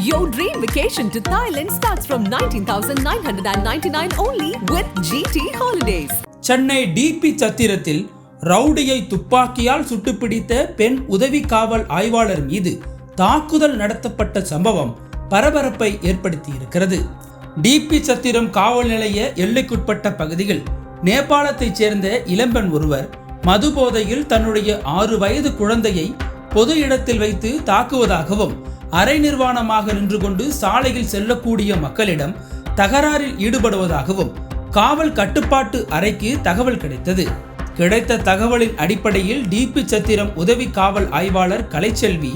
Your dream vacation to Thailand starts from 19,999 only with GT Holidays. Chennai T P சத்திரத்தில் ரவுடியை துப்பாக்கியால் சுட்டுப்பிடித்த பெண் உதவி காவல் ஆய்வாளர் மீது தாக்குதல் நடத்தப்பட்ட சம்பவம் பரபரப்பை ஏற்படுத்தியிருக்கிறது டிபி சத்திரம் காவல் நிலைய எல்லைக்குட்பட்ட பகுதியில் நேபாளத்தைச் சேர்ந்த இளம்பெண் ஒருவர் மது போதையில் தன்னுடைய ஆறு வயது குழந்தையை பொது இடத்தில் வைத்து தாக்குவதாகவும் அரை நிர்வாணமாக நின்று கொண்டு சாலையில் செல்லக்கூடிய மக்களிடம் தகராறில் ஈடுபடுவதாகவும் காவல் கட்டுப்பாட்டு அறைக்கு தகவல் கிடைத்தது. கிடைத்த தகவலின் அடிப்படையில் டிபி சத்திரம் உதவி காவல் ஆய்வாளர் கலைச்செல்வி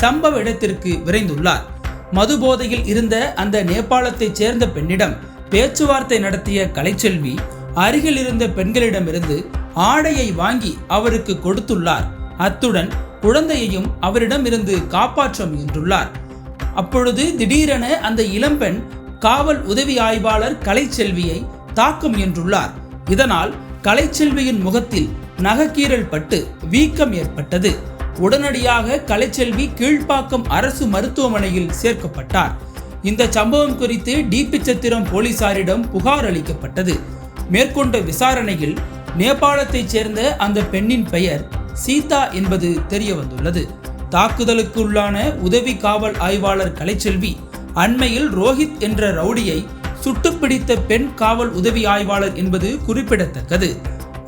சம்பவ இடத்திற்கு விரைந்துள்ளார். மது போதையில் இருந்த அந்த நேபாளத்தைச் சேர்ந்த பெண்ணிடம் பேச்சுவார்த்தை நடத்திய கலைச்செல்வி அருகில் இருந்த பெண்களிடமிருந்து ஆடையை வாங்கி அவருக்கு கொடுத்துள்ளார். அத்துடன் குழந்தையையும் அவரிடமிருந்து காப்பாற்ற முயன்றுள்ளார் அப்பொழுது திடீரென அந்த இளம்பெண் காவல் உதவி ஆய்வாளர் கலைச்செல்வியை தாக்க முயன்றுள்ளார் இதனால் கலைச்செல்வியின் முகத்தில் நகக்கீரல் பட்டு வீக்கம் ஏற்பட்டது. உடனடியாக கலைச்செல்வி கீழ்ப்பாக்கம் அரசு மருத்துவமனையில் சேர்க்கப்பட்டார். இந்த சம்பவம் குறித்து டிபி சத்திரம் போலீசாரிடம் புகார் அளிக்கப்பட்டது. மேற்கொண்ட விசாரணையில் நேபாளத்தைச் சேர்ந்த அந்த பெண்ணின் பெயர் சீதா என்பது தெரிய வந்துள்ளது தாக்குதலுக்குள்ளான உதவி காவல் ஆய்வாளர் கலைச்செல்வி அண்மையில் ரோஹித் என்ற ரவுடியை சுட்டுப்பிடித்த பெண் காவல் உதவி ஆய்வாளர் என்பது குறிப்பிடத்தக்கது.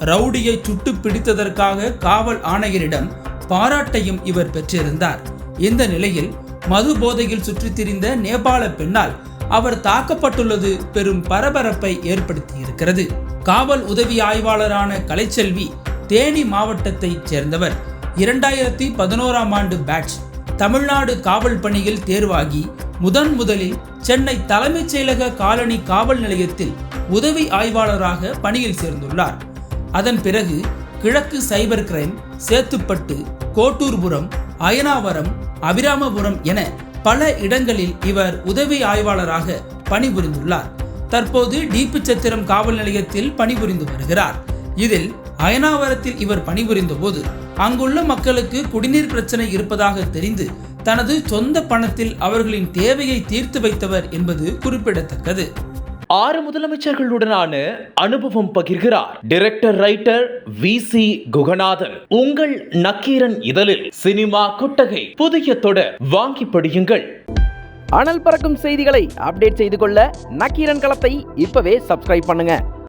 ரவுடியை சுட்டு பிடித்ததற்காக காவல் ஆணையரிடம் பாராட்டையும் இவர் பெற்றிருந்தார். இந்த நிலையில் மது போதையில் சுற்றித் திரிந்த நேபாள பெண்ணால் அவர் தாக்கப்பட்டுள்ளது பெரும் பரபரப்பை ஏற்படுத்தியிருக்கிறது. காவல் உதவி ஆய்வாளரான கலைச்செல்வி தேனி மாவட்டத்தைச் சேர்ந்தவர். இரண்டாயிரத்தி பதினோராம் ஆண்டு பேட்ச். தமிழ்நாடு காவல் பணியில் தேர்வாகி முதன் முதலில் சென்னை தலைமைச் செயலக காலனி காவல் நிலையத்தில் உதவி ஆய்வாளராக பணியில் சேர்ந்துள்ளார். அதன் பிறகு கிழக்கு சைபர் கிரைம் சேத்துப்பட்டு கோட்டூர்புரம் அயனாவரம் அபிராமபுரம் என பல இடங்களில் இவர் உதவி ஆய்வாளராக பணிபுரிந்துள்ளார். தற்போது டிபி சத்திரம் காவல் நிலையத்தில் பணிபுரிந்து வருகிறார். இதில் அயனாவரத்தில் இவர் பணிபுரிந்த போது அங்குள்ள மக்களுக்கு குடிநீர் பிரச்சனை இருப்பதாக தெரிந்து தனது சொந்த பணத்தில் அவர்களின் தேவையை தீர்த்து வைத்தவர் என்பது குறிப்பிடத்தக்கது. ஆறு முதலமைச்சர்களுடனான அனுபவம் பகிர்கிறார் director writer V C Guganathan. உங்கள் நக்கீரன் இதழில் சினிமா கொட்டகை புதிய தொடர் வாங்கி படியுங்கள். அனல் பறக்கும் செய்திகளை அப்டேட் செய்து கொள்ள நக்கீரன் களத்தை இப்பவே சப்ஸ்கிரைப் பண்ணுங்க.